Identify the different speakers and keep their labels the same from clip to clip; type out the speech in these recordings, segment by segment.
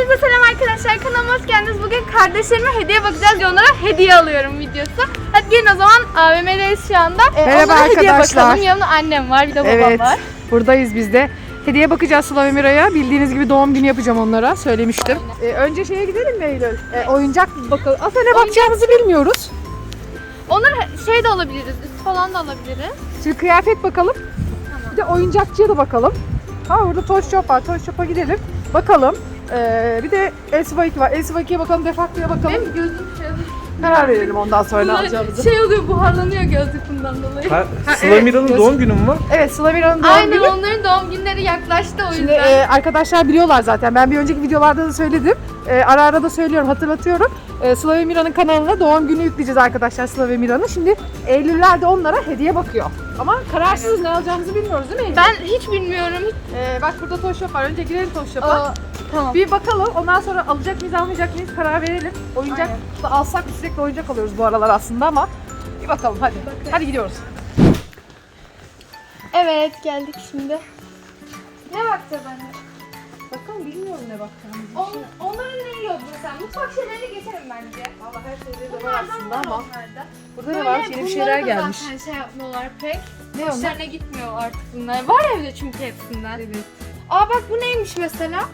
Speaker 1: Hepinize selam arkadaşlar. Kanalıma hoş geldiniz. Bugün kardeşlerime hediye bakacağız. ve Onlara hediye alıyorum videosu. Hadi gelin o zaman AVM'deyiz şu anda. Ee,
Speaker 2: Merhaba
Speaker 1: onlara hediye
Speaker 2: arkadaşlar.
Speaker 1: bakalım. Yanımda annem var bir de babam
Speaker 2: Evet,
Speaker 1: var.
Speaker 2: buradayız biz de. Hediye bakacağız Sıla ve Miray'a. Bildiğiniz gibi doğum günü yapacağım onlara. Söylemiştim. Ee, önce şeye gidelim mi Eylül? Ee, oyuncak bakalım. Aslında ne bakacağımızı bilmiyoruz.
Speaker 1: Onlara şey de alabiliriz. Üst falan da alabiliriz.
Speaker 2: Şimdi kıyafet bakalım. Bir de oyuncakçıya da bakalım. Ha burada Toy Shop var. Toy Shop'a gidelim. Bakalım. Ee, bir de Elsiva 2 var. Elsiva 2'ye bakalım, Defakto'ya bakalım.
Speaker 1: Benim gözüm şey
Speaker 2: Karar verelim ondan sonra ne alacağımızı.
Speaker 1: Şey oluyor buharlanıyor gözlük bundan dolayı.
Speaker 3: Ha,
Speaker 2: Ha,
Speaker 3: Sıla
Speaker 2: evet,
Speaker 3: Mira'nın
Speaker 2: göz-
Speaker 3: doğum günü mü var?
Speaker 2: Evet Sıla Mira'nın doğum
Speaker 1: Aynen
Speaker 2: günü.
Speaker 1: onların doğum günleri yaklaştı o
Speaker 2: Şimdi
Speaker 1: yüzden.
Speaker 2: e, arkadaşlar biliyorlar zaten. Ben bir önceki videolarda da söyledim. E, ara ara da söylüyorum, hatırlatıyorum. E, Sıla ve Mira'nın kanalına doğum günü yükleyeceğiz arkadaşlar Sıla ve Mira'nın. Şimdi Eylül'ler de onlara hediye bakıyor. Ama kararsızız ne alacağımızı bilmiyoruz değil mi Eylül?
Speaker 1: ben hiç bilmiyorum. Hiç...
Speaker 2: E, bak burada Toy Shop var. Önce girelim Toy Shop'a.
Speaker 1: Aa, tamam.
Speaker 2: Bir bakalım. Ondan sonra alacak mıyız almayacak mıyız karar verelim. Oyuncak da alsak sürekli oyuncak alıyoruz bu aralar aslında ama bir bakalım hadi. Hadi gidiyoruz.
Speaker 1: Evet geldik şimdi. Ne bakacağız anne?
Speaker 2: Bakalım bilmiyorum ne bakacağımızı.
Speaker 1: On, onların neyi yok mesela? Mutfak şeylerini geçelim bence.
Speaker 2: Valla her şeyleri de var aslında ama.
Speaker 1: onlarda.
Speaker 2: Burada ne var? Yeni bir
Speaker 1: bunları
Speaker 2: şeyler
Speaker 1: da
Speaker 2: gelmiş.
Speaker 1: Zaten şey yapmıyorlar pek.
Speaker 2: Ne?
Speaker 1: Hoşlarına gitmiyor artık bunlar. Var evde çünkü hepsinden.
Speaker 2: Evet.
Speaker 1: Aa bak bu neymiş mesela?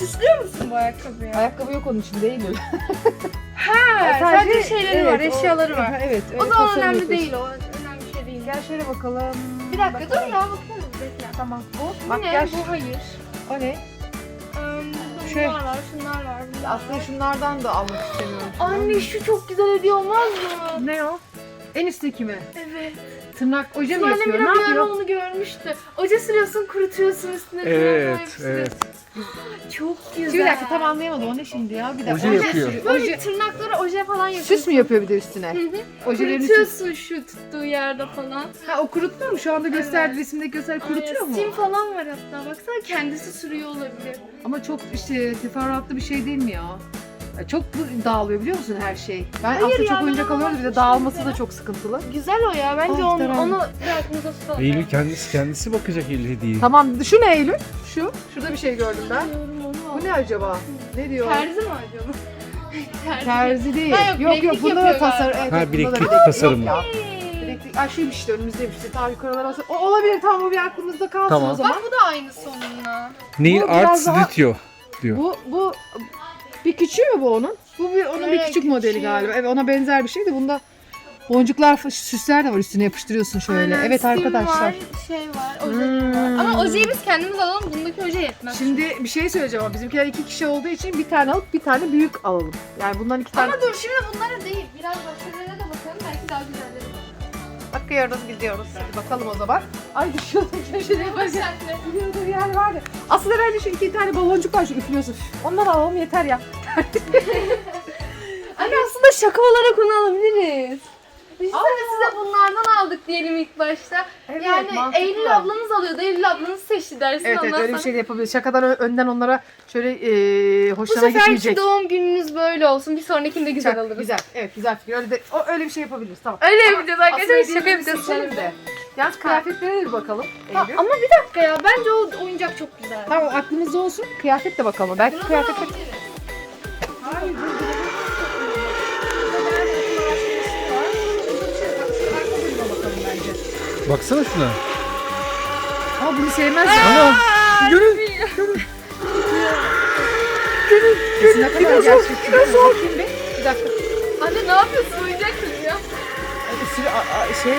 Speaker 1: Süslüyor musun bu ayakkabıyı?
Speaker 2: Ayakkabı yok onun içinde Eylül.
Speaker 1: Ha, sadece, şeyleri var,
Speaker 2: o-
Speaker 1: eşyaları var.
Speaker 2: Evet.
Speaker 1: O
Speaker 2: evet,
Speaker 1: zaman
Speaker 2: tasarım
Speaker 1: önemli
Speaker 2: yapıyorsun.
Speaker 1: değil o. Önemli bir şey değil.
Speaker 2: Gel şöyle bakalım.
Speaker 1: Bir dakika dur ya bakalım. Bekle.
Speaker 2: Tamam. Bu
Speaker 1: Bu
Speaker 2: makyaj.
Speaker 1: ne? Bu hayır.
Speaker 2: O ne?
Speaker 1: Ee,
Speaker 2: Şey.
Speaker 1: bunlar var, şunlar var. bunlar
Speaker 2: Aslında
Speaker 1: var.
Speaker 2: şunlardan da almak istemiyorum.
Speaker 1: Anne şu çok güzel hediye olmaz mı?
Speaker 2: Ne o? En üstteki mi?
Speaker 1: Evet.
Speaker 2: Tırnak oje mi yapıyor?
Speaker 1: bir
Speaker 2: Ne yapıyor?
Speaker 1: onu görmüştü. Oje sürüyorsun, kurutuyorsun üstüne.
Speaker 3: Evet, evet.
Speaker 1: Çok güzel.
Speaker 2: Bir dakika tam anlayamadım. O ne şimdi ya? Bir dakika.
Speaker 3: Oje yapıyor.
Speaker 2: sürüyor.
Speaker 1: Böyle
Speaker 2: Oje.
Speaker 1: tırnaklara oje falan yapıyorsun.
Speaker 2: Süs mü yapıyor bir de üstüne?
Speaker 1: Hı hı.
Speaker 2: Ojelerini süs.
Speaker 1: Kurutuyorsun şu tuttuğu yerde falan.
Speaker 2: Ha o kurutmuyor mu? Şu anda gösterdi
Speaker 1: Evet.
Speaker 2: resimdeki gösterdi kurutuyor
Speaker 1: Aynen,
Speaker 2: mu?
Speaker 1: Steam falan var hatta. Baksana kendisi sürüyor olabilir.
Speaker 2: Ama çok işte teferruatlı bir şey değil mi ya? Ya Çok bu- dağılıyor biliyor musun her şey? Ben
Speaker 1: Hayır
Speaker 2: aslında
Speaker 1: ya,
Speaker 2: çok
Speaker 1: ben
Speaker 2: oyuncak alıyoruz bir de dağılması
Speaker 1: mesela.
Speaker 2: da çok sıkıntılı.
Speaker 1: Güzel o ya. Bence
Speaker 2: Ah,
Speaker 1: onu,
Speaker 2: tamam.
Speaker 1: onu bir aklınıza tutalım.
Speaker 3: Eylül kendisi kendisi bakacak Eylül hediyeyi.
Speaker 2: Tamam şu ne Eylül? Şu. Şurada bir şey gördüm ben. Bu ne acaba? Ne diyor?
Speaker 1: Terzi mi acaba? Terzi.
Speaker 2: Terzi değil.
Speaker 1: Ha, yok,
Speaker 2: yok yok
Speaker 1: bileklik
Speaker 2: bunda da
Speaker 1: yapıyor
Speaker 2: tasarım.
Speaker 1: galiba.
Speaker 2: Evet,
Speaker 3: Ha,
Speaker 2: bunda da
Speaker 3: bileklik tasarımı.
Speaker 2: yok ya. Bileklik. Ay şeymiş işte önümüzdeymiş işte. Ta yukarılara olsa. O olabilir tamam o bir aklımızda kalsın
Speaker 3: Tamam.
Speaker 2: o zaman.
Speaker 1: Bak bu da aynı sonuna.
Speaker 3: Nail
Speaker 2: Bu
Speaker 3: Art
Speaker 2: biraz daha-
Speaker 3: diyor.
Speaker 2: Bu bu bir küçüğü mü bu onun? Bu bir onun bir
Speaker 1: Evet,
Speaker 2: küçük modeli
Speaker 1: küçüğü.
Speaker 2: galiba. Evet ona benzer bir şey de bunda boncuklar, süsler de var üstüne yapıştırıyorsun şöyle.
Speaker 1: Aynen,
Speaker 2: evet arkadaşlar.
Speaker 1: Var, şey var, oje
Speaker 2: Hmm.
Speaker 1: var. Ama ojeyi biz kendimiz alalım. Bundaki oje yetmez.
Speaker 2: Şimdi bir şey söyleyeceğim ama bizimkiler iki kişi olduğu için bir tane alıp bir tane büyük alalım. Yani bundan iki tane
Speaker 1: Ama dur şimdi bunlara değil. Biraz başkalarına da bakalım. Belki daha güzelleri var.
Speaker 2: bakıyoruz gidiyoruz. Hadi bakalım o zaman. Ay düşüyordum köşede.
Speaker 1: Bak sen de.
Speaker 2: Gidiyordum yani var ya. Aslında bence şu iki tane baloncuk var şu üflüyorsun. Ondan alalım yeter ya.
Speaker 1: Anne aslında şaka olarak onu alabiliriz.
Speaker 2: Aa.
Speaker 1: size bunlardan aldık diyelim ilk başta.
Speaker 2: Evet,
Speaker 1: yani
Speaker 2: mantıklı.
Speaker 1: Eylül ablanız alıyordu. Eylül ablanız seçti dersin
Speaker 2: Evet evet
Speaker 1: ondan
Speaker 2: öyle bir
Speaker 1: sonra.
Speaker 2: şey de yapabiliriz. Şakadan ö- önden onlara şöyle e,
Speaker 1: Bu
Speaker 2: hoşlarına
Speaker 1: seferki
Speaker 2: gitmeyecek.
Speaker 1: doğum gününüz böyle olsun. Bir sonrakinde güzel
Speaker 2: Güzel,
Speaker 1: alırız.
Speaker 2: güzel. Evet güzel fikir. Öyle de o öyle bir şey yapabiliriz. Tamam.
Speaker 1: Öyle yapacağız arkadaşlar. Şaka yapacağız.
Speaker 2: seçelim de. Yalnız kıyafetlere de bir bakalım.
Speaker 1: Ha,
Speaker 2: Eylül.
Speaker 1: ama bir dakika ya. Bence o oyuncak çok güzel.
Speaker 2: Tamam aklımızda olsun. Kıyafet de bakalım. Belki kıyafet de... Hayır. dur, dur, dur.
Speaker 3: Baksana şuna.
Speaker 2: Ama bunu sevmezler.
Speaker 3: Ana! Görün.
Speaker 2: Kesin ne kadar gerçekçi. Bakayım bir. Bir dakika.
Speaker 1: Anne ne yapıyorsun? Oyuncak kız ya.
Speaker 2: Ay, Sürü, a, a, şey,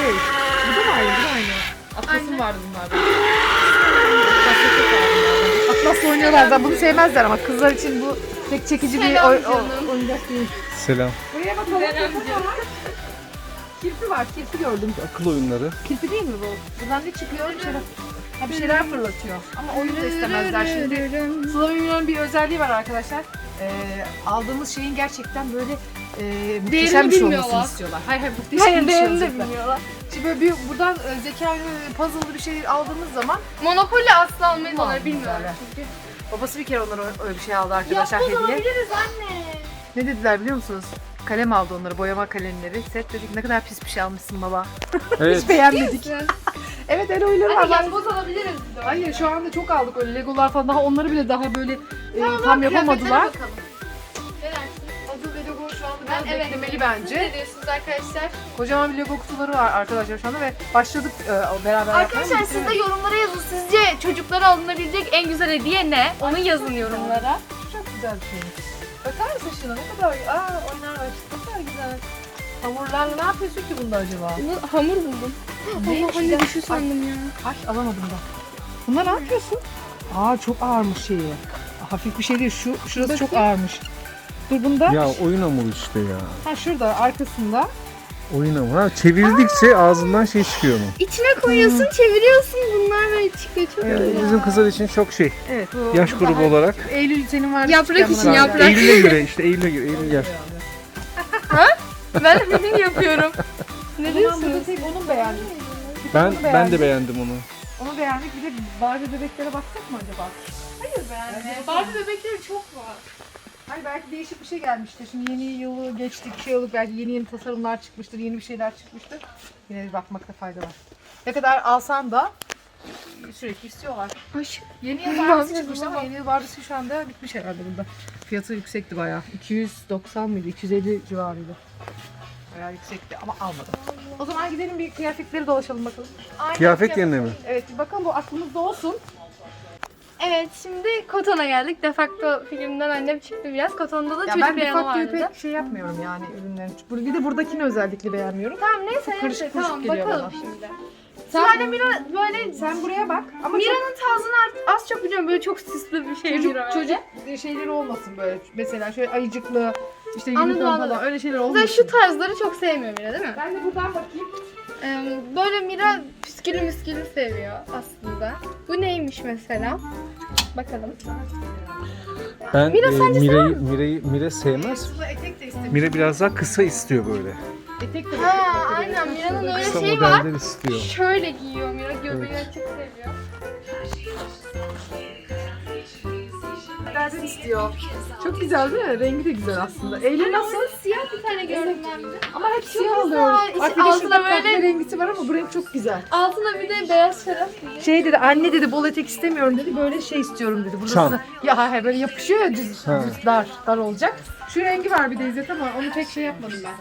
Speaker 2: bu da mı aynı? Bu da aynı. Atlas'ın
Speaker 1: Aynen.
Speaker 2: vardı bunlardan. Atlas'ın vardı bunlardan. Atlas'la oynuyorlar da bunu sevmezler ama kızlar için bu pek çekici bir
Speaker 1: Selam
Speaker 2: oy, o-
Speaker 1: canım.
Speaker 2: oyuncak değil.
Speaker 3: Selam.
Speaker 2: Buraya bakalım.
Speaker 1: Selam
Speaker 2: var? Kirpi var, kirpi gördüm.
Speaker 3: Akıl oyunları.
Speaker 2: Kirpi değil mi bu? Buradan ne çıkıyor? Bir şeyler, ha, bir şeyler fırlatıyor. Ama oyun da istemezler şimdi. Slavonya'nın bir özelliği var arkadaşlar. Ee, aldığımız şeyin gerçekten böyle e, muhteşem bir şey olmasını istiyorlar. Hayır hayır muhteşem
Speaker 1: Hayır
Speaker 2: bir şey olacaklar.
Speaker 1: bilmiyorlar.
Speaker 2: Şimdi böyle bir, buradan e, zeka puzzle'lı bir şey aldığımız zaman
Speaker 1: Monopoly asla almayız onları bilmiyorlar çünkü.
Speaker 2: babası bir kere onlara öyle bir şey aldı arkadaşlar
Speaker 1: Yapboz
Speaker 2: hediye.
Speaker 1: alabiliriz anne.
Speaker 2: Ne dediler biliyor musunuz? Kalem aldı onları, boyama kalemleri. Set dedik ne kadar pis bir şey almışsın baba.
Speaker 3: Evet.
Speaker 2: Hiç beğenmedik. evet el oyunları var.
Speaker 1: Hadi
Speaker 2: Ben-
Speaker 1: yapboz alabiliriz biz de.
Speaker 2: Hayır şu anda çok aldık öyle legolar falan. Daha onları bile daha böyle e,
Speaker 1: Tamam,
Speaker 2: tam yapamadılar. Adı ve logo şu anda
Speaker 1: Ben
Speaker 2: biraz
Speaker 1: evet.
Speaker 2: beklemeli bence.
Speaker 1: ne diyorsunuz arkadaşlar?
Speaker 2: Kocaman bir logo kutuları var arkadaşlar şu anda ve başladık e, beraber
Speaker 1: Arkadaşlar
Speaker 2: yapmaya.
Speaker 1: siz de yorumlara yazın. Sizce çocuklara alınabilecek en güzel hediye ne? Onu yazın yorumlara.
Speaker 2: Çok güzel bir şey. Şuna ne kadar aa oynar var. Ne kadar güzel. Hamurlarla ne yapıyorsun ki bunda acaba?
Speaker 1: Bu hamur buldum.
Speaker 2: Neymiş
Speaker 1: Allah
Speaker 2: ya?
Speaker 1: anne düşü sandım ya.
Speaker 2: Ay alamadım da. Bunda ne yapıyorsun? Aa çok ağırmış şeyi. Hafif bir şey değil. Şu şurası çok ağırmış. Dur bunda.
Speaker 3: Ya oyun hamuru işte ya.
Speaker 2: Ha şurada arkasında.
Speaker 3: Oyun. Ha, çevirdikçe ağzından şey çıkıyor onun.
Speaker 1: İçine koyuyorsun, çeviriyorsun. Bunlar böyle çıkıyor. Çok
Speaker 3: Yani
Speaker 1: güzel.
Speaker 3: bizim kızlar için çok şey.
Speaker 2: Evet bu.
Speaker 3: Yaş
Speaker 2: bu
Speaker 3: grubu
Speaker 2: daha-
Speaker 3: olarak.
Speaker 2: Eylül senin var.
Speaker 1: Yaprak için,
Speaker 2: buna
Speaker 1: yaprak.
Speaker 3: Eylül'e göre işte Eylül'e göre. Eylül yaş.
Speaker 1: Ben benim yapıyorum. Ne diyorsunuz?
Speaker 2: tek onun beğendim. Bir
Speaker 3: Ben
Speaker 2: onu
Speaker 3: ben de beğendim onu.
Speaker 2: Onu beğendik. Bir de Barbie bebeklere baksak mı acaba?
Speaker 1: Hayır beğendim. Barbie bebekleri çok var.
Speaker 2: Hayır belki değişik bir şey gelmiştir. Şimdi yeni yılı geçtik, şey olup belki yeni yeni tasarımlar çıkmıştır, yeni bir şeyler çıkmıştır. Yine bir bakmakta fayda var. Ne kadar alsan da sürekli istiyorlar.
Speaker 1: Aşk.
Speaker 2: Yeni yıl Barbie'si çıkmıştı ama yeni yıl Barbie'si şu anda bitmiş herhalde burada. Fiyatı yüksekti bayağı. 290 mıydı? 250 civarıydı. Bayağı yüksekti ama almadım. O zaman gidelim bir kıyafetleri dolaşalım bakalım.
Speaker 1: Aynen
Speaker 3: Kıyafet yerine mi?
Speaker 2: Evet bir bakalım bu aklımızda olsun.
Speaker 1: Evet şimdi Koton'a geldik. Defakto filmden annem çıktı biraz. Koton'da da
Speaker 2: Ya
Speaker 1: çocuk
Speaker 2: ben
Speaker 1: reyonu
Speaker 2: defaktoyu
Speaker 1: vardı.
Speaker 2: pek şey yapmıyorum yani ürünlerin. Bir de buradakini özellikle beğenmiyorum.
Speaker 1: Tamam neyse neyse tamam bakalım
Speaker 2: bana.
Speaker 1: şimdi.
Speaker 2: Sen-
Speaker 1: Sen, Mira böyle
Speaker 2: Sen buraya bak ama
Speaker 1: Mira'nın tarzını az çok biliyorum. Böyle çok süslü bir şey
Speaker 2: çocuk,
Speaker 1: Mira.
Speaker 2: çocuk şeyleri olmasın böyle. Mesela şöyle ayıcıklı, işte
Speaker 1: Anladım,
Speaker 2: unicorn falan öyle şeyler olmasın.
Speaker 1: Mesela şu tarzları çok sevmiyor Mira değil mi?
Speaker 2: Ben de buradan bakayım.
Speaker 1: Böyle Mira püskülü müskülü seviyor aslında. Bu neymiş mesela? Bakalım.
Speaker 3: Ben
Speaker 1: Mira
Speaker 3: e,
Speaker 1: sence
Speaker 3: Mira'yı Mira'yı Mira sevmez. Mira biraz daha kısa istiyor böyle.
Speaker 2: Etek de
Speaker 1: Ha aynen Mira'nın öyle
Speaker 3: Kısa
Speaker 1: şeyi var.
Speaker 3: modeller istiyor.
Speaker 1: Şöyle giyiyor Mira göbeği açık seviyor.
Speaker 2: Nereden istiyor? Çok güzel değil mi? Rengi de güzel aslında. Eylül nasıl?
Speaker 1: Siyah bir tane gördüm ben de.
Speaker 2: Ama hep siyah
Speaker 1: güzel.
Speaker 2: alıyoruz.
Speaker 1: İşte
Speaker 2: Bak bir de
Speaker 1: altına
Speaker 2: şurada
Speaker 1: böyle-
Speaker 2: rengisi var ama bu renk çok güzel.
Speaker 1: Altına bir de beyaz şarap.
Speaker 2: Şey dedi anne dedi bol etek istemiyorum dedi böyle şey istiyorum dedi. Burasına
Speaker 3: Çam.
Speaker 2: ya hayır böyle yapışıyor ya düz,
Speaker 3: Ha.
Speaker 2: düz dar dar olacak. Şu rengi var bir de İzzet ama onu pek şey yapmadım ben.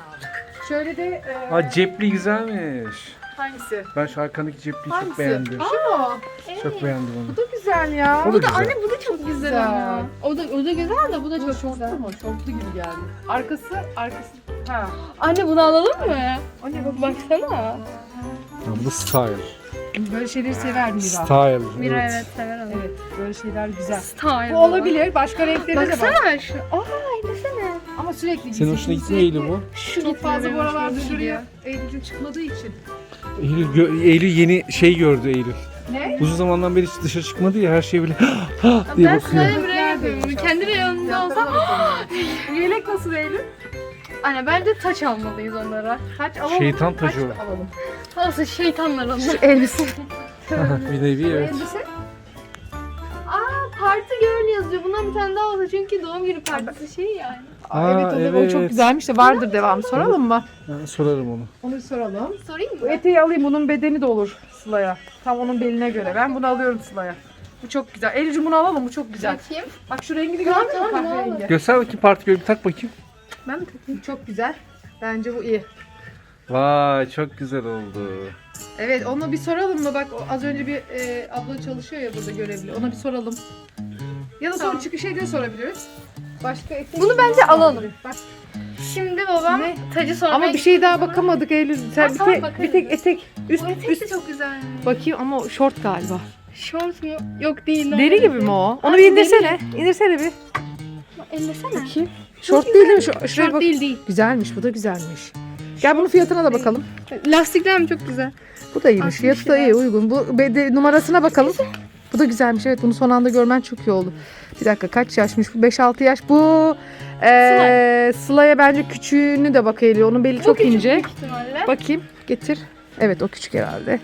Speaker 2: Şöyle de e,
Speaker 3: Aa cepli güzelmiş.
Speaker 2: hangisi?
Speaker 3: Ben şu arkandaki cepliyi
Speaker 2: Hangisi?
Speaker 3: çok beğendim.
Speaker 2: Şu mu?
Speaker 3: Çok beğendim onu.
Speaker 2: Bu da güzel ya.
Speaker 3: O da güzel.
Speaker 1: Anne bu da çok güzel,
Speaker 2: Güzel.
Speaker 1: ama. O da o da güzel de bu da
Speaker 2: Bu
Speaker 1: çok güzel.
Speaker 2: mu? Şortlu gibi geldi. Arkası, arkası. Ha.
Speaker 1: Anne bunu alalım mı?
Speaker 2: O ne bak.
Speaker 1: Baksana.
Speaker 3: Ha, bu da style.
Speaker 2: Böyle şeyleri sever Mira.
Speaker 3: Style.
Speaker 1: Mira evet, sever onu.
Speaker 2: Evet, böyle şeyler güzel.
Speaker 1: Style.
Speaker 2: Bu olabilir. Başka renkleri de var.
Speaker 1: Baksana şu. Aa eylesene.
Speaker 2: Ama sürekli
Speaker 3: Senin hoşuna gitmiyor Eylül bu.
Speaker 1: Şu
Speaker 2: Çok fazla bu duruyor.
Speaker 1: gidiyor.
Speaker 2: Eylül'ün çıkmadığı için.
Speaker 3: Eylül, gö- Eylül yeni şey gördü Eylül.
Speaker 2: Ne?
Speaker 3: Uzun zamandan beri hiç dışarı çıkmadı ya her şey böyle diye
Speaker 1: Ben
Speaker 3: bakıyor.
Speaker 1: sana bir yapıyorum. Kendi reyonunda olsam.
Speaker 2: Bu Yelek nasıl Eylül?
Speaker 1: Anne bence taç almalıyız onlara.
Speaker 2: Kaç alalım?
Speaker 3: Şeytan taşı o.
Speaker 2: alalım?
Speaker 1: Nasıl şeytanlar onlar.
Speaker 2: Elbise.
Speaker 3: bir nevi evet.
Speaker 2: Elbise.
Speaker 1: Aa parti girl yazıyor. Bundan bir tane daha olsa çünkü doğum günü partisi şey yani.
Speaker 2: Aa,
Speaker 3: Aa,
Speaker 2: evet, o, da, o çok
Speaker 3: evet.
Speaker 2: güzelmiş de vardır devamı. Soralım mı?
Speaker 3: Ha, sorarım onu.
Speaker 2: Onu soralım.
Speaker 1: Sorayım
Speaker 2: Bu
Speaker 1: mı?
Speaker 2: eteği alayım. Bunun bedeni de olur Sıla'ya. Tam onun beline göre. Ben bunu alıyorum Sıla'ya. Bu çok güzel. Eylül'cüm bunu alalım. Bu çok güzel.
Speaker 1: Bakayım.
Speaker 2: Bak şu rengini gördün mü
Speaker 1: tamam,
Speaker 2: kahverengi?
Speaker 3: Göster bakayım parti bir tak bakayım.
Speaker 2: Ben mi takayım? Çok güzel. Bence bu iyi.
Speaker 3: Vay çok güzel oldu.
Speaker 2: Evet onu bir soralım mı? Bak o az önce bir e, abla çalışıyor ya burada görevli. Ona bir soralım. Ya da sonra çıkış şey de sorabiliriz. Başka
Speaker 1: Bunu bence alalım.
Speaker 2: Bak.
Speaker 1: Şimdi babam
Speaker 2: Ne?
Speaker 1: tacı sormaya
Speaker 2: Ama bir şey daha bakamadık Eylül. Sen
Speaker 1: Ha,
Speaker 2: bir,
Speaker 1: tamam,
Speaker 2: tek,
Speaker 1: bakarız.
Speaker 2: bir tek etek üst
Speaker 1: Bu etek
Speaker 2: üst
Speaker 1: de çok güzel.
Speaker 2: bakayım ama o şort galiba.
Speaker 1: Şort mu? Yok değil.
Speaker 2: Deri gibi mi o? Onu
Speaker 1: Ha,
Speaker 2: bir
Speaker 1: deri.
Speaker 2: indirsene. İndirsene bir.
Speaker 1: Ellesene.
Speaker 2: Bakayım. Şort değil değil mi? Şu, şuraya
Speaker 1: Şort
Speaker 2: bak.
Speaker 1: değil değil.
Speaker 2: Güzelmiş. Bu da güzelmiş. Gel bunun fiyatına da bakalım.
Speaker 1: Lastikler mi çok güzel?
Speaker 2: Bu da iyiymiş. Fiyatı da iyi uygun. Bu bede- numarasına bakalım. Bu da güzelmiş. Evet bunu son anda görmen çok iyi oldu. Bir dakika kaç yaşmış bu? 5-6 yaş. Bu eee Sıla'ya bence küçüğünü de bak Eylül. Onun beli çok
Speaker 1: küçük
Speaker 2: ince.
Speaker 1: büyük ihtimalle.
Speaker 2: Bakayım getir. Evet o küçük herhalde.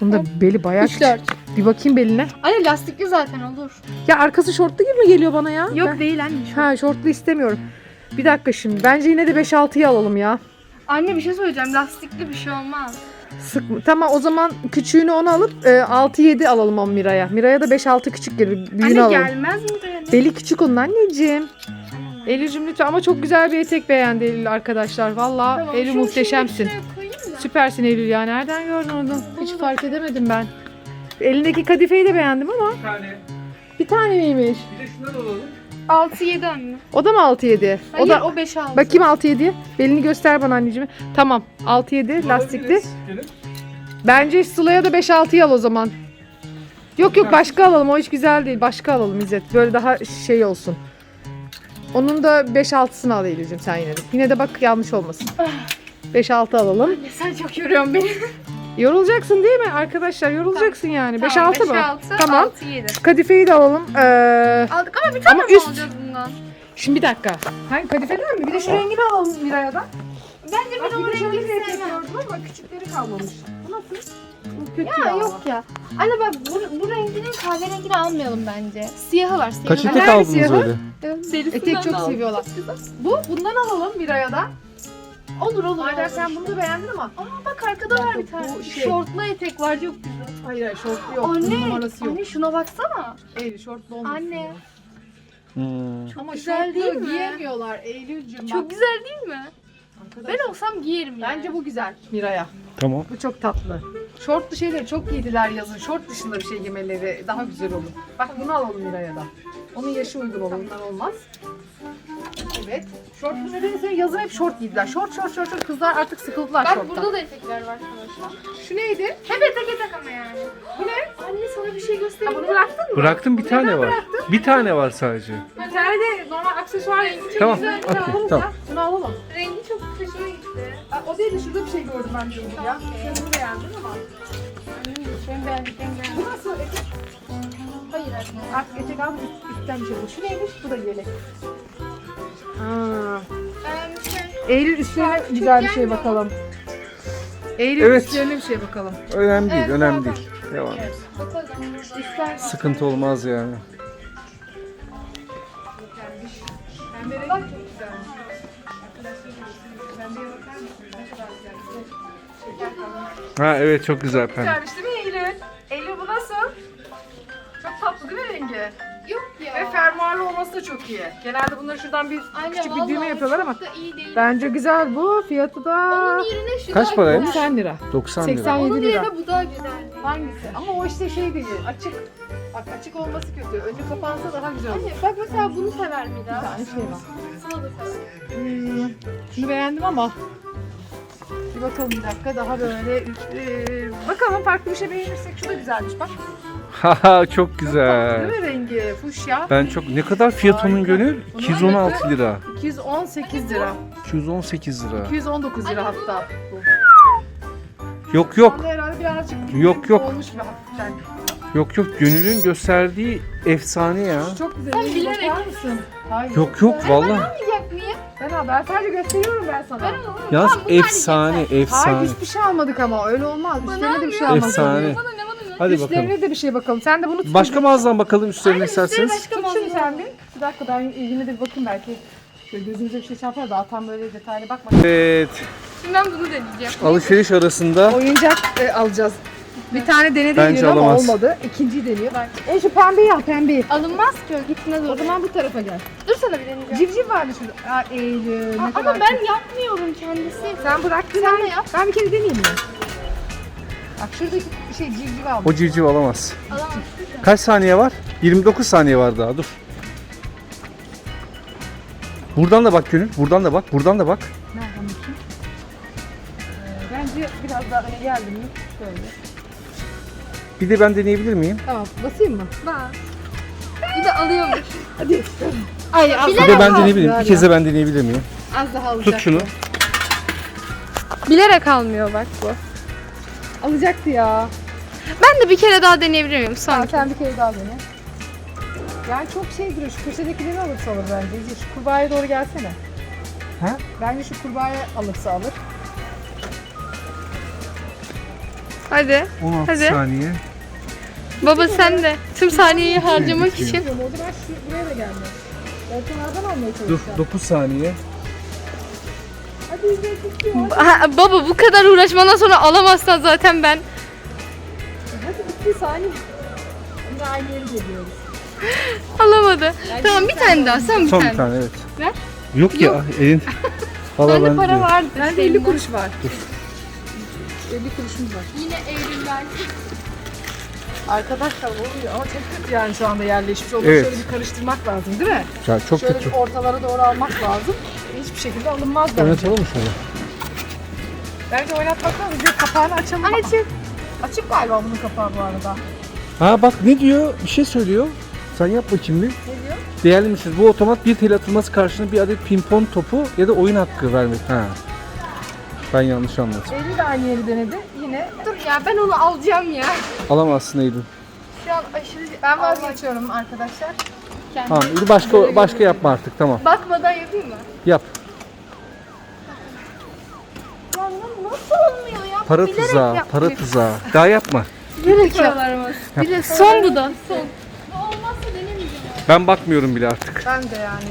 Speaker 2: Bunun da beli bayağı
Speaker 1: 3
Speaker 2: küçük.
Speaker 1: 4.
Speaker 2: Bir bakayım beline.
Speaker 1: Anne lastikli zaten olur.
Speaker 2: Ya arkası şortlu gibi mi geliyor bana ya?
Speaker 1: Yok
Speaker 2: Ben-
Speaker 1: değil anne.
Speaker 2: Ha şortlu istemiyorum. Bir dakika şimdi. Bence yine de 5-6'yı alalım ya.
Speaker 1: Anne bir şey söyleyeceğim. Lastikli bir şey olmaz.
Speaker 2: Sık? Tamam o zaman küçüğünü onu alıp e, 6-7 alalım o Mira'ya. Mira'ya da 5-6 küçük gelir. Büyüğünü
Speaker 1: Anne
Speaker 2: alalım.
Speaker 1: gelmez mi buraya?
Speaker 2: Beli küçük onun anneciğim. Eylül'cüm lütfen ama çok güzel bir etek beğendi Eylül arkadaşlar. Valla
Speaker 1: Tamam,
Speaker 2: Eylül
Speaker 1: şunu
Speaker 2: muhteşemsin.
Speaker 1: şimdi şuraya koyayım da.
Speaker 2: Süpersin Eylül ya. Nereden gördün onu? Hiç fark edemedim ben. Elindeki kadifeyi de beğendim ama
Speaker 3: Bir tane.
Speaker 2: bir tane miymiş?
Speaker 3: Bir de şundan alalım.
Speaker 1: 6-7 anne.
Speaker 2: O da mı 6-7?
Speaker 1: Hayır
Speaker 2: O da
Speaker 1: o 5-6.
Speaker 2: Bakayım 6-7. Belini göster bana anneciğim. Tamam 6-7 lastikli. Bence Sıla'ya da 5-6'yı al o zaman. Yok yok başka alalım o hiç güzel değil. Başka alalım İzzet. Böyle daha şey olsun. Onun da 5-6'sını al Eylül'cüm sen yine de. Yine de bak yanlış olmasın. 5-6 alalım.
Speaker 1: Anne sen çok yoruyorsun beni.
Speaker 2: Yorulacaksın değil mi arkadaşlar? Yorulacaksın yani. 5-6 mı?
Speaker 1: 5-6,
Speaker 2: Tamam.
Speaker 1: 6-7.
Speaker 2: Kadifeyi de alalım. Ee,
Speaker 1: Aldık ama bir tane
Speaker 2: Ama
Speaker 1: mi
Speaker 2: üst-
Speaker 1: alacağız bundan?
Speaker 2: şimdi bir dakika. Hangi kadifeden mi? Bir de şu rengini alalım Miray'a da.
Speaker 1: Bence
Speaker 2: Bak
Speaker 1: ben o rengi
Speaker 2: etek
Speaker 1: sevmem.
Speaker 2: gördüm ama küçükleri kalmamış. Bu nasıl? Bu kötü
Speaker 1: Ya
Speaker 2: ya.
Speaker 1: yok ya. Anne bak bu, bu renginin kahverengini almayalım bence. Siyahı var. Siyahı
Speaker 3: Kaç etek aldınız
Speaker 2: siyahı?
Speaker 3: öyle?
Speaker 1: Derisinden
Speaker 2: Etek çok seviyorlar. Bu bundan alalım Miray'a da.
Speaker 1: Olur olur. Olur.
Speaker 2: sen bunu da beğendin ama.
Speaker 1: Aa bak arkada var bir tane.
Speaker 2: Bu şey-
Speaker 1: Şortlu etek var çok güzel.
Speaker 2: Hayır hayır şortlu yok. Bunun
Speaker 1: Anne,
Speaker 2: numarası yok.
Speaker 1: anne şuna baksana.
Speaker 2: Eylül şortlu olmasın.
Speaker 1: Anne.
Speaker 3: Hmm.
Speaker 2: Ama
Speaker 1: güzel
Speaker 2: şortlu
Speaker 1: değil mi?
Speaker 2: giyemiyorlar Eylül'cüm.
Speaker 1: Çok
Speaker 2: bak.
Speaker 1: güzel değil mi?
Speaker 2: Arkadaşlar,
Speaker 1: Ben olsam giyerim yani.
Speaker 2: Bence bu güzel Miray'a.
Speaker 3: Tamam.
Speaker 2: Bu çok tatlı. Şortlu şeyleri çok giydiler yazın. Şort dışında bir şey giymeleri daha güzel olur. Bak bunu alalım Miray'a da. Onun yaşı uygun olur. Bundan olmaz. Evet. Şortlu nedeni senin yazın hep şort giydiler. Şort şort şort şort. Kızlar artık sıkıldılar
Speaker 1: Bak
Speaker 2: şorttan.
Speaker 1: burada da etekler var arkadaşlar.
Speaker 2: Şu neydi?
Speaker 1: Hep etek etek ama yani. Bu ne? Anne sana bir şey
Speaker 2: Ha,
Speaker 1: göstereyim.
Speaker 2: bunu
Speaker 1: mi?
Speaker 2: bıraktın mı?
Speaker 3: Bıraktım bir tane var. Bir tane var sadece.
Speaker 2: Bir tane de normal aksesuar rengi.
Speaker 3: Tamam.
Speaker 2: Güzel, alalım
Speaker 3: tamam.
Speaker 2: Bunu alalım.
Speaker 1: Rengi çok hoşuma gitti.
Speaker 2: Ha, O değil de şurada bir şey gördüm ben de ya. Sen bunu beğendin ama.
Speaker 1: Ben beğendiklerim beğendim.
Speaker 2: Bu nasıl etek?
Speaker 1: Hayır anne.
Speaker 2: Artık etek al üst- üstten bir şey bu. Şu neymiş? Bu da yelek. Eylül üstlerine güzel bir şey bakalım. Eylül
Speaker 3: Evet.
Speaker 2: üstlerine bir şey bakalım.
Speaker 3: Önemli değil,
Speaker 1: Evet,
Speaker 3: önemli değil. Devam et. Sıkıntı olmaz yani. Ha evet çok güzel pembe.
Speaker 2: Güzelmiş değil mi Eylül? Eylül bu nasıl? Çok tatlı değil mi rengi? Ve fermuarlı olması da çok iyi. Genelde bunları şuradan bir
Speaker 1: Anne,
Speaker 2: küçük bir
Speaker 1: vallahi
Speaker 2: düğme yapıyorlar ama
Speaker 1: çok da iyi değil.
Speaker 2: bence güzel bu. Fiyatı da
Speaker 1: Onun yerine şu
Speaker 3: Kaç
Speaker 1: daha
Speaker 3: paraymış?
Speaker 1: güzel.
Speaker 2: 90 lira.
Speaker 3: 90 lira.
Speaker 2: 80
Speaker 1: Onun
Speaker 2: 7 lira.
Speaker 1: yerine bu daha güzel.
Speaker 2: Hangisi? Ama o işte şey değil. Açık. Bak açık olması kötü. Önü kapansa daha güzel olur.
Speaker 1: Anne bak mesela bunu sever
Speaker 2: Bir
Speaker 1: Mira.
Speaker 2: tane şey var.
Speaker 1: Sana da sever.
Speaker 2: Hmm, şunu beğendim ama bir bakalım bir dakika daha böyle e, bakalım farklı bir şey beğenirsek şu da güzelmiş bak.
Speaker 3: Haha çok
Speaker 2: Değil
Speaker 3: güzel.
Speaker 2: mi rengi? Fuşya.
Speaker 3: Ben çok ne kadar fiyat onun
Speaker 2: Harika.
Speaker 3: gönül?
Speaker 2: Bunlar
Speaker 3: 216 lira.
Speaker 2: 218 lira.
Speaker 3: 218 lira.
Speaker 2: 219 lira hatta. Bu.
Speaker 3: Yok yok.
Speaker 2: Herhalde birazcık
Speaker 3: Yok, yok.
Speaker 2: olmuş bir hafiften.
Speaker 3: Yok yok gönülün gösterdiği efsane ya.
Speaker 2: Çok güzel.
Speaker 1: Sen bilerek-
Speaker 2: bakar mısın? Hayır.
Speaker 3: Yok yok vallahi.
Speaker 1: Almayacak mıyım?
Speaker 2: Ben, al, ben sadece gösteriyorum ben sana.
Speaker 1: Ben alamam.
Speaker 3: Yalnız
Speaker 1: Tamam, bunlar
Speaker 3: efsane
Speaker 2: Hayır
Speaker 3: efsane.
Speaker 2: hiçbir şey almadık ama öyle olmaz.
Speaker 1: Bana
Speaker 2: Üstlerine de bir şey almadık.
Speaker 3: Efsane.
Speaker 1: Bana ne bana ne?
Speaker 3: Hadi bakalım.
Speaker 2: Üstlerine de bir şey bakalım. Sen de bunu tut.
Speaker 3: Başka mağazadan bakalım üstlerine isterseniz.
Speaker 1: başka
Speaker 2: Tut şunu sen bir. Bir dakika ben yine de bir bakayım belki. Şöyle gözümüze bir şey çarpar da tam böyle detaylı bakma.
Speaker 3: Evet.
Speaker 1: Şimdi ben bunu deneyeceğim.
Speaker 3: Alışveriş arasında
Speaker 2: Oyuncak e, alacağız. Bir tane denedi
Speaker 3: Bence
Speaker 2: ama
Speaker 3: alamaz.
Speaker 2: olmadı. İkinciyi deniyor. E şu pembeyi al pembeyi.
Speaker 1: Alınmaz ki o gitmez
Speaker 2: O
Speaker 1: o
Speaker 2: zaman bu tarafa gel.
Speaker 1: Dur sana bir deneyeceğim.
Speaker 2: Civciv vardı şurada. Aa Eylül ne
Speaker 1: Aa,
Speaker 2: kadar
Speaker 1: ama ben yapmıyorum kendisi.
Speaker 2: Sen bırak
Speaker 1: Sen
Speaker 2: sen
Speaker 1: de yap.
Speaker 2: Ben bir kere deneyeyim mi? Bak şuradaki şey civciv aldım.
Speaker 3: o civciv alamaz.
Speaker 1: Alamaz.
Speaker 3: Kaç saniye var? 29 saniye var daha dur. Buradan da bak Gönül. Buradan da bak. Buradan da bak.
Speaker 2: Nereden bakayım? Ee, bence biraz daha öne geldim mi? Şöyle.
Speaker 3: Bir de ben deneyebilir miyim?
Speaker 2: Tamam basayım mı?
Speaker 1: Bak. Bir de alıyormuş.
Speaker 2: Hadi.
Speaker 1: Ay az,
Speaker 3: Bir de ben deneyebilir miyim? Bir kez de ben deneyebilir miyim?
Speaker 2: Az daha alacak.
Speaker 3: Tut şunu.
Speaker 1: Bilerek almıyor bak bu.
Speaker 2: Alacaktı ya.
Speaker 1: Ben de bir kere daha deneyebilir miyim
Speaker 2: Tamam
Speaker 1: son?
Speaker 2: sen bir kere daha dene. Yani çok şey duruyor. Şu köşedekileri alırsa alır bence. İyice Şu kurbağaya doğru gelsene.
Speaker 3: Ha?
Speaker 2: Bence şu kurbağaya alırsa alır.
Speaker 1: Hadi.
Speaker 3: 16
Speaker 1: Hadi.
Speaker 3: saniye.
Speaker 1: Baba sen de. Tüm saniyeyi harcamak için.
Speaker 2: Bilmiyorum, O zaman şu buraya da gelmiyor. Ortalardan almaya
Speaker 3: Dur
Speaker 2: çalışacağım.
Speaker 3: 9 saniye.
Speaker 2: Hadi İzzet tutuyor.
Speaker 1: Ha, baba bu kadar uğraşmadan sonra alamazsan zaten ben.
Speaker 2: Hadi bitti saniye. Yine aynı yere geliyoruz.
Speaker 1: Alamadı. tamam bir tane daha sen bir
Speaker 3: Son
Speaker 1: tane.
Speaker 3: bir tane evet.
Speaker 1: Ver.
Speaker 3: Yok ya elin. Valla
Speaker 1: Bende
Speaker 3: ben
Speaker 1: para vardı.
Speaker 2: Bende 50 kuruş var. 50 kuruşumuz var.
Speaker 1: Yine Eylül'den.
Speaker 2: Arkadaşlar oluyor ama çok kötü yani şu anda yerleşmiş. Onu
Speaker 3: Evet.
Speaker 2: şöyle bir karıştırmak lazım değil mi?
Speaker 3: Ya çok
Speaker 2: şöyle
Speaker 3: kötü.
Speaker 2: bir ortalara doğru almak lazım. Hiçbir şekilde alınmaz bence.
Speaker 3: Oynatalım mı şöyle?
Speaker 2: Bence oynatmak lazım. Bir kapağını açalım.
Speaker 1: Açık.
Speaker 2: Açık galiba bunun kapağı bu arada.
Speaker 3: Ha bak ne diyor? Bir şey söylüyor. Sen yap bakayım bir.
Speaker 2: Ne diyor?
Speaker 3: Değerli misiniz? Bu otomat bir tel atılması karşılığında bir adet pimpon topu ya da oyun hakkı vermek. Ha. Ben yanlış anladım.
Speaker 2: Eylül de aynı yeri denedi. Yine
Speaker 1: Dur ya ben onu alacağım ya.
Speaker 3: Alamazsın Eylül.
Speaker 1: Şu an aşırı...
Speaker 2: ben vazgeçiyorum arkadaşlar.
Speaker 1: Kendim.
Speaker 3: Tamam Eylül başka başka yapma artık tamam.
Speaker 1: Bakmadan yapayım mı?
Speaker 3: Yap.
Speaker 1: Ya nasıl olmuyor ya?
Speaker 3: Para
Speaker 1: Bilerek
Speaker 3: tuzağı,
Speaker 1: yap-
Speaker 3: para tuzağı. Daha yapma.
Speaker 1: Bilerek yapıyorlar Bile son bu da. Son. Olmazsa denemeyeceğim.
Speaker 3: Ben bakmıyorum bile artık.
Speaker 2: Ben de yani.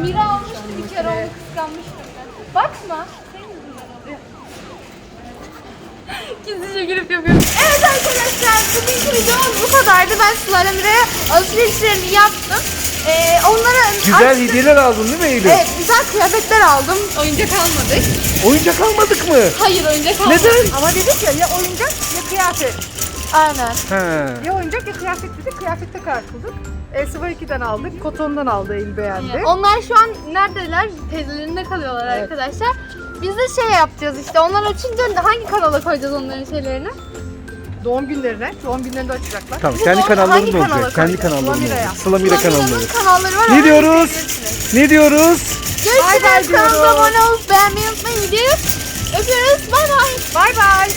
Speaker 1: Mira almıştı bir kere onu kıskanmıştım ben. Bakma. Gizlice girip yapıyorum. Evet arkadaşlar bugünkü videomuz bu kadardı. Ben Sıla'yla Mira'ya alışverişlerini yaptım. Ee, onlara
Speaker 3: Güzel
Speaker 1: açtım.
Speaker 3: hediyeler aldın değil mi Eylül?
Speaker 1: Evet güzel kıyafetler aldım. Oyuncak almadık.
Speaker 3: Oyuncak almadık mı?
Speaker 1: Hayır oyuncak almadık.
Speaker 3: Neden?
Speaker 2: Ama dedik ya ya oyuncak ya kıyafet.
Speaker 1: Aynen.
Speaker 3: Ha.
Speaker 2: Ya oyuncak ya kıyafet dedik. Kıyafette karar kıldık. E, Sıva 2'den aldık. Koton'dan aldı Eylül beğendi.
Speaker 1: Onlar şu an neredeler? Teyzelerinde kalıyorlar
Speaker 2: Evet.
Speaker 1: arkadaşlar. Biz de şey yapacağız işte. Onlar açınca hangi kanala koyacağız onların şeylerini?
Speaker 2: Doğum günlerine. Doğum günlerinde açacaklar.
Speaker 3: Tamam
Speaker 1: Bu
Speaker 3: kendi
Speaker 1: hangi
Speaker 3: kanallarında
Speaker 1: kanala
Speaker 3: olacak. Kendi
Speaker 2: koyacağız?
Speaker 3: kanallarında
Speaker 2: Slamira'ya.
Speaker 3: olacak. Olacak.
Speaker 1: kanalları var.
Speaker 3: Ne diyoruz? Ne diyoruz?
Speaker 2: Bay bay
Speaker 1: Görüşürüz. Kanalımıza
Speaker 2: diyoruz.
Speaker 1: abone olup beğenmeyi unutmayın. Gidiyoruz. Öpüyoruz. Bay bay.
Speaker 2: Bay bay.